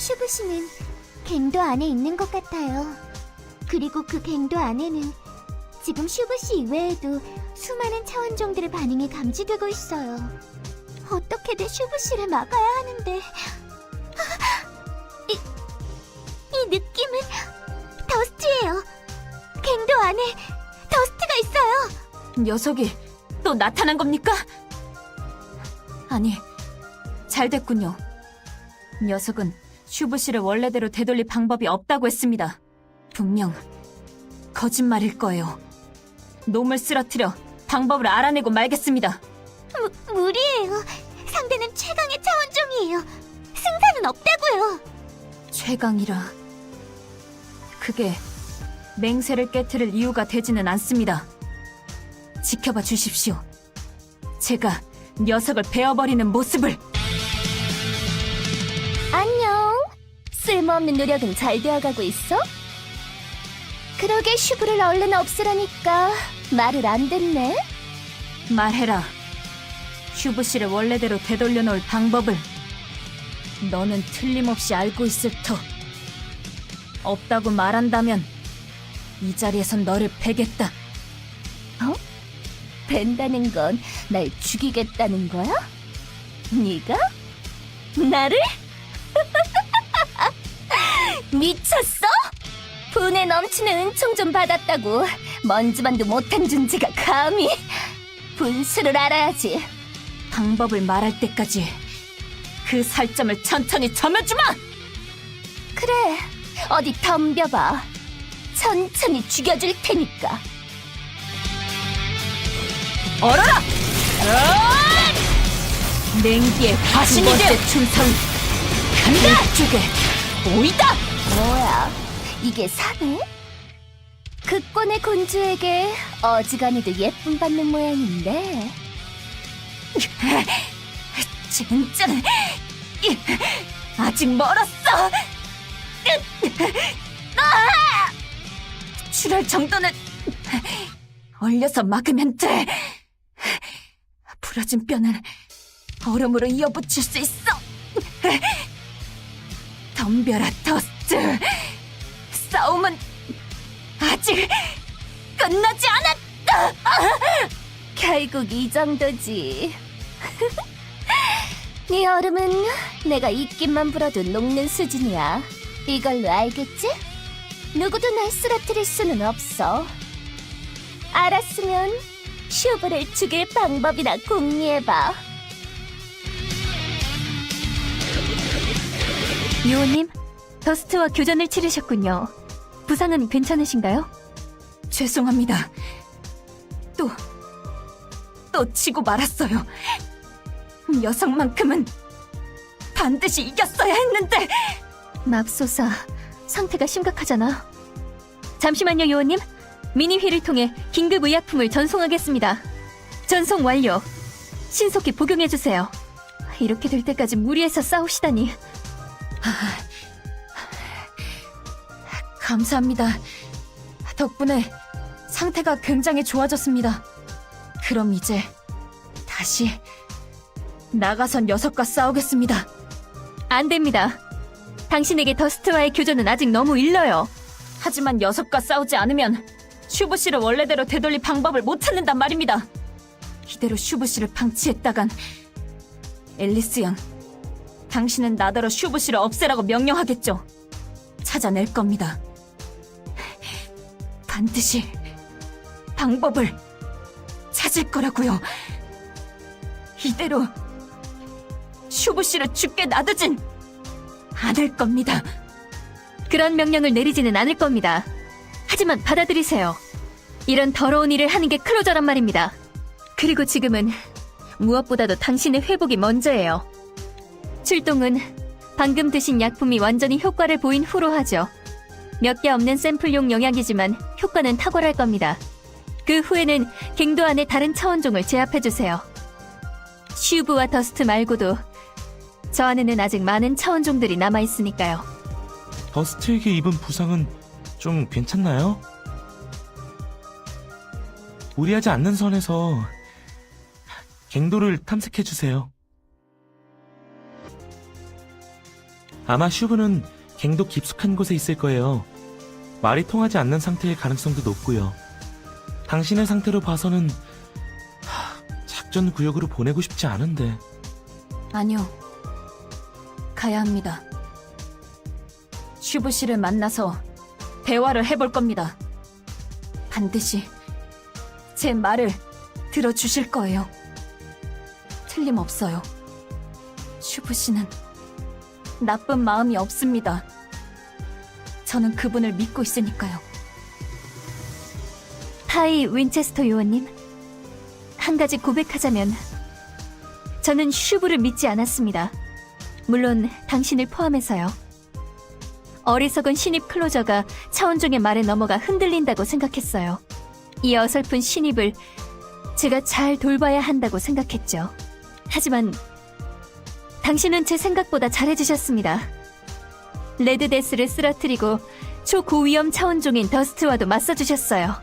슈브 씨는 갱도 안에 있는 것 같아요. 그리고 그 갱도 안에는 지금 슈브 씨 이외에도 수많은 차원종들의 반응이 감지되고 있어요. 어떻게든 슈브 씨를 막아야 하는데 이, 이 느낌은 더스트예요. 갱도 안에 더스트가 있어요. 녀석이 또 나타난 겁니까? 아니, 잘 됐군요. 녀석은 슈브 씨를 원래대로 되돌릴 방법이 없다고 했습니다. 분명 거짓말일 거예요. 놈을 쓰러뜨려 방법을 알아내고 말겠습니다. 무, 무리예요. 상대는 최강의 차원종이에요. 승산은 없다고요. 최강이라. 그게 맹세를 깨트릴 이유가 되지는 않습니다. 지켜봐 주십시오. 제가 녀석을 베어버리는 모습을. 쓸모없는 노력은 잘 되어가고 있어? 그러게 슈브를 얼른 없애라니까 말을 안 듣네. 말해라. 슈브 씨를 원래대로 되돌려 놓을 방법을. 너는 틀림없이 알고 있을 터. 없다고 말한다면 이 자리에선 너를 베겠다. 벤다는 건 날 죽이겠다는 거야? 네가? 나를? 미쳤어? 분에 넘치는 은총 좀 받았다고 먼지만도 못한 존재가 감히 분수를 알아야지 방법을 말할 때까지 그 살점을 천천히 점여주마! 그래 어디 덤벼봐 천천히 죽여줄 테니까 얼어라! 냉기의 화신이 두 번째 충성 간다! 이쪽에 보이다! 뭐야 이게 사네? 극권의 공주에게 어지간히도 예쁨 받는 모양인데 진짜는 이, 아직 멀었어. 아! 출혈 정도는 얼려서 막으면 돼. 부러진 뼈는 얼음으로 이어붙일 수 있어. 덤벼라 더스 트. 싸움은 아직 끝나지 않았다. 결국 이 정도지 네 얼음은 내가 입김만 불어도 녹는 수준이야 이걸로 알겠지? 누구도 날 쓰러뜨릴 수는 없어 알았으면 슈브를 죽일 방법이나 공유해봐 요원님, 더스트와 교전을 치르셨군요. 부상은 괜찮으신가요? 죄송합니다. 또, 또 치고 말았어요. 녀석만큼은 반드시 이겼어야 했는데! 맙소사, 상태가 심각하잖아. 잠시만요, 요원님. 미니휠을 통해 긴급 의약품을 전송하겠습니다. 전송 완료. 신속히 복용해주세요. 이렇게 될 때까지 무리해서 싸우시다니. 감사합니다. 덕분에 상태가 굉장히 좋아졌습니다. 그럼 이제 다시 나가서 녀석과 싸우겠습니다. 안 됩니다. 당신에게 더스트와의 교전은 아직 너무 일러요. 하지만 녀석과 싸우지 않으면 슈브 씨를 원래대로 되돌릴 방법을 못 찾는단 말입니다. 이대로 슈브 씨를 방치했다간 앨리스 양, 당신은 나더러 슈브 씨를 없애라고 명령하겠죠. 찾아낼 겁니다. 반드시 방법을 찾을 거라고요. 이대로 슈브 씨를 죽게 놔두진 않을 겁니다. 그런 명령을 내리지는 않을 겁니다. 하지만 받아들이세요. 이런 더러운 일을 하는 게 클로저란 말입니다. 그리고 지금은 무엇보다도 당신의 회복이 먼저예요. 출동은 방금 드신 약품이 완전히 효과를 보인 후로 하죠. 몇 개 없는 샘플용 영약이지만 효과는 탁월할 겁니다. 그 후에는 갱도 안의 다른 차원종을 제압해주세요. 슈브와 더스트 말고도 저 안에는 아직 많은 차원종들이 남아있으니까요. 더스트에게 입은 부상은 좀 괜찮나요? 무리하지 않는 선에서 갱도를 탐색해 주세요. 아마 슈브는 갱도 깊숙한 곳에 있을 거예요. 말이 통하지 않는 상태일 가능성도 높고요. 당신의 상태로 봐서는 하, 작전 구역으로 보내고 싶지 않은데. 아니요. 가야 합니다. 슈브 씨를 만나서 대화를 해볼 겁니다. 반드시 제 말을 들어주실 거예요. 틀림없어요. 슈브 씨는 나쁜 마음이 없습니다. 저는 그분을 믿고 있으니까요. 타이 윈체스터 요원님, 한 가지 고백하자면 저는 슈브를 믿지 않았습니다. 물론 당신을 포함해서요. 어리석은 신입 클로저가 차원종의 말에 넘어가 흔들린다고 생각했어요. 이 어설픈 신입을 제가 잘 돌봐야 한다고 생각했죠. 하지만 당신은 제 생각보다 잘해주셨습니다. 레드데스를 쓰러뜨리고 초고위험 차원종인 더스트와도 맞서주셨어요.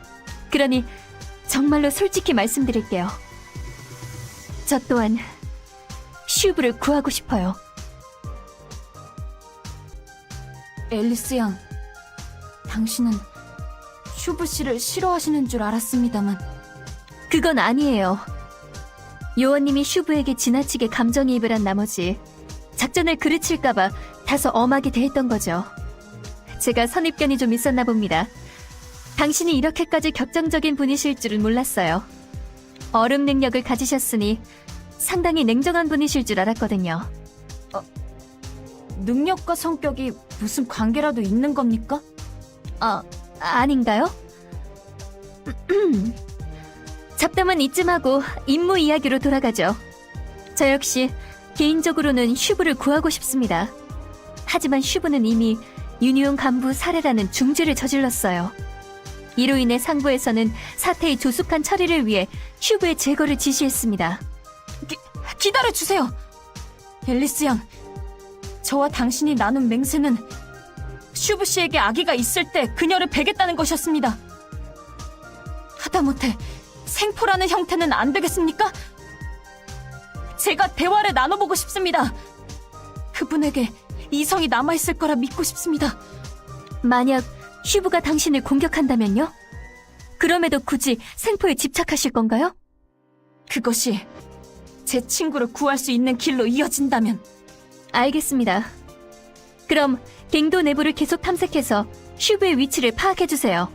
그러니 정말로 솔직히 말씀드릴게요. 저 또한 슈브를 구하고 싶어요. 앨리스 양, 당신은 슈브 씨를 싫어하시는 줄 알았습니다만 그건 아니에요. 요원님이 슈브에게 지나치게 감정이입을 한 나머지 작전을 그르칠까봐 다소 엄하게 대했던 거죠. 제가 선입견이 좀 있었나 봅니다. 당신이 이렇게까지 격정적인 분이실 줄은 몰랐어요. 얼음 능력을 가지셨으니 상당히 냉정한 분이실 줄 알았거든요. 능력과 성격이 무슨 관계라도 있는 겁니까? 아, 아닌가요? 잡담은 이쯤하고 임무 이야기로 돌아가죠. 저 역시 개인적으로는 슈브를 구하고 싶습니다. 하지만 슈브는 이미 유니온 간부 살해라는 중죄를 저질렀어요. 이로 인해 상부에서는 사태의 조숙한 처리를 위해 슈브의 제거를 지시했습니다. 기다려 주세요. 앨리스 양, 저와 당신이 나눈 맹세는 슈브 씨에게 아기가 있을 때 그녀를 베겠다는 것이었습니다. 하다못해 생포라는 형태는 안 되겠습니까? 제가 대화를 나눠보고 싶습니다. 그분에게 이성이 남아있을 거라 믿고 싶습니다. 만약 슈브가 당신을 공격한다면요? 그럼에도 굳이 생포에 집착하실 건가요? 그것이 제 친구를 구할 수 있는 길로 이어진다면 알겠습니다. 그럼 갱도 내부를 계속 탐색해서 슈브의 위치를 파악해주세요.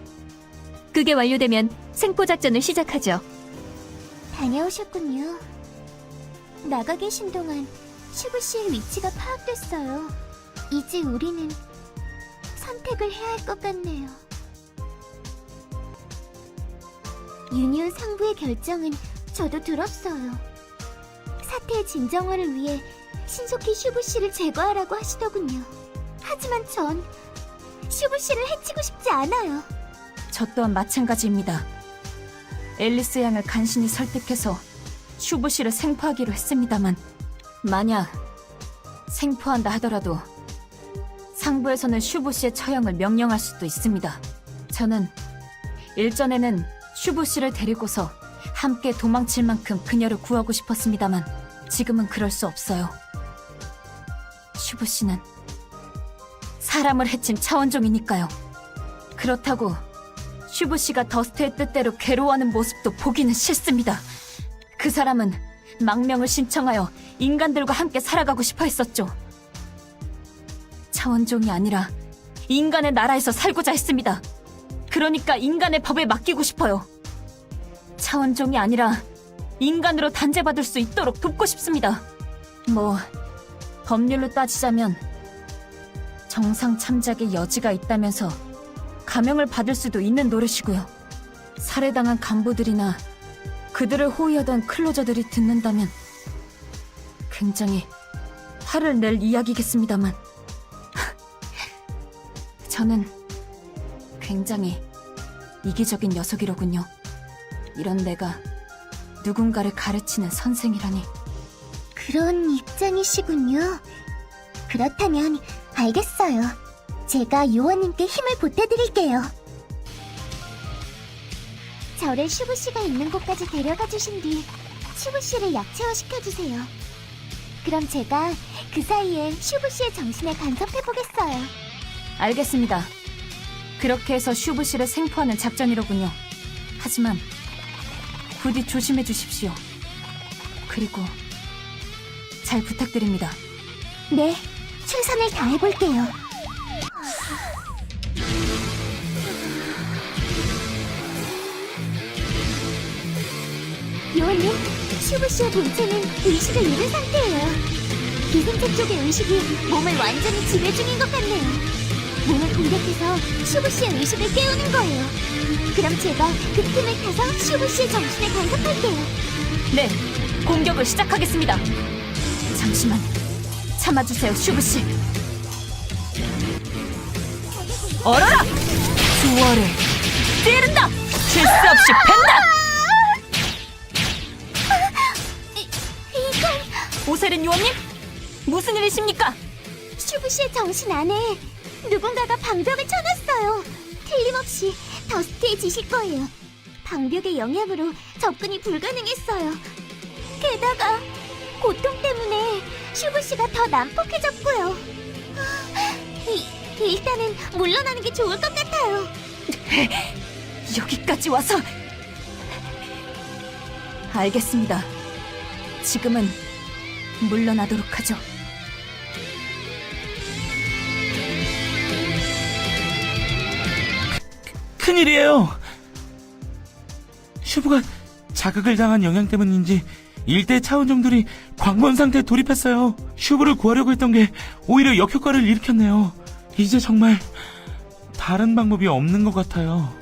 그게 완료되면 생포 작전을 시작하죠. 다녀오셨군요. 나가 계신 동안 슈브 씨의 위치가 파악됐어요. 이제 우리는 선택을 해야 할 것 같네요. 유니온 상부의 결정은 저도 들었어요. 사태의 진정화를 위해 신속히 슈브 씨를 제거하라고 하시더군요. 하지만 전 슈브 씨를 해치고 싶지 않아요. 저 또한 마찬가지입니다. 앨리스 양을 간신히 설득해서 슈브 씨를 생포하기로 했습니다만 만약 생포한다 하더라도 상부에서는 슈브 씨의 처형을 명령할 수도 있습니다. 저는 일전에는 슈브 씨를 데리고서 함께 도망칠 만큼 그녀를 구하고 싶었습니다만 지금은 그럴 수 없어요. 슈브 씨는 사람을 해친 차원종이니까요. 그렇다고 슈브 씨가 더스트의 뜻대로 괴로워하는 모습도 보기는 싫습니다. 그 사람은 망명을 신청하여 인간들과 함께 살아가고 싶어 했었죠. 차원종이 아니라 인간의 나라에서 살고자 했습니다. 그러니까 인간의 법에 맡기고 싶어요. 차원종이 아니라 인간으로 단죄받을 수 있도록 돕고 싶습니다. 뭐, 법률로 따지자면 정상 참작의 여지가 있다면서 감형을 받을 수도 있는 노릇이고요. 살해당한 간부들이나 그들을 호위하던 클로저들이 듣는다면 굉장히 화를 낼 이야기겠습니다만 저는 굉장히 이기적인 녀석이로군요. 이런 내가 누군가를 가르치는 선생이라니 그런 입장이시군요. 그렇다면 알겠어요. 제가 요원님께 힘을 보태드릴게요. 저를 슈브 씨가 있는 곳까지 데려가 주신 뒤 슈브 씨를 약체화 시켜주세요. 그럼 제가 그 사이에 슈브 씨의 정신에 간섭해 보겠어요. 알겠습니다. 그렇게 해서 슈브 씨를 생포하는 작전이로군요. 하지만 부디 조심해 주십시오. 그리고 잘 부탁드립니다. 네, 최선을 다해볼게요. 요원님, 슈브 씨의 본체는 의식을 잃은 상태예요. 기생체 쪽의 의식이 몸을 완전히 지배 중인 것 같네요. 몸을 공격해서 슈브 씨의 의식을 깨우는 거예요. 그럼 제가 그 틈을 타서 슈브 씨의 정신에 간섭할게요. 네, 공격을 시작하겠습니다. 잠시만 참아주세요, 슈브 씨. 얼어라! 주어를 찌른다! 쉴새 없이 팬다! 오세린 요원님, 무슨 일이십니까? 슈브 씨의 정신 안에 누군가가 방벽을 쳐놨어요. 틀림없이 더스트의 짓일 거예요. 방벽의 영향으로 접근이 불가능했어요. 게다가 고통 때문에 슈브 씨가 더 난폭해졌고요. 이, 일단은 물러나는 게 좋을 것 같아요. 여기까지 와서 알겠습니다. 지금은 물러나도록 하죠. 큰일이에요. 슈브가 자극을 당한 영향 때문인지 일대 차원종들이 광범 상태에 돌입했어요. 슈브를 구하려고 했던 게 오히려 역효과를 일으켰네요. 이제 정말 다른 방법이 없는 것 같아요.